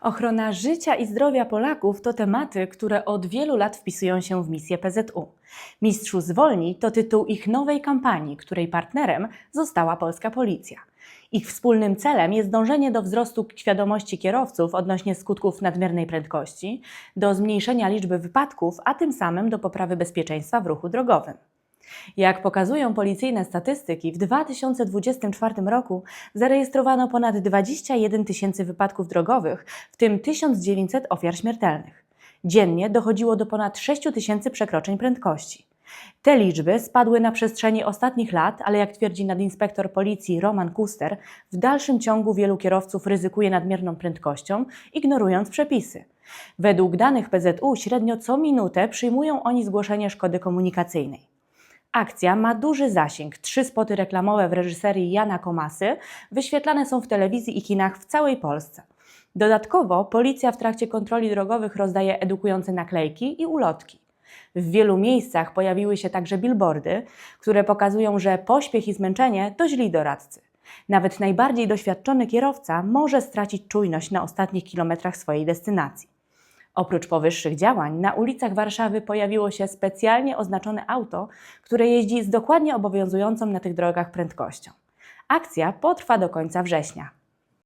Ochrona życia i zdrowia Polaków to tematy, które od wielu lat wpisują się w misję PZU. Mistrzu Zwolni to tytuł ich nowej kampanii, której partnerem została polska policja. Ich wspólnym celem jest dążenie do wzrostu świadomości kierowców odnośnie skutków nadmiernej prędkości, do zmniejszenia liczby wypadków, a tym samym do poprawy bezpieczeństwa w ruchu drogowym. Jak pokazują policyjne statystyki, w 2024 roku zarejestrowano ponad 21 tysięcy wypadków drogowych, w tym 1900 ofiar śmiertelnych. Dziennie dochodziło do ponad 6 tysięcy przekroczeń prędkości. Te liczby spadły na przestrzeni ostatnich lat, ale jak twierdzi nadinspektor policji Roman Kuster, w dalszym ciągu wielu kierowców ryzykuje nadmierną prędkością, ignorując przepisy. Według danych PZU średnio co minutę przyjmują oni zgłoszenie szkody komunikacyjnej. Akcja ma duży zasięg. Trzy spoty reklamowe w reżyserii Jana Komasy wyświetlane są w telewizji i kinach w całej Polsce. Dodatkowo policja w trakcie kontroli drogowych rozdaje edukujące naklejki i ulotki. W wielu miejscach pojawiły się także billboardy, które pokazują, że pośpiech i zmęczenie to źli doradcy. Nawet najbardziej doświadczony kierowca może stracić czujność na ostatnich kilometrach swojej destynacji. Oprócz powyższych działań, na ulicach Warszawy pojawiło się specjalnie oznaczone auto, które jeździ z dokładnie obowiązującą na tych drogach prędkością. Akcja potrwa do końca września.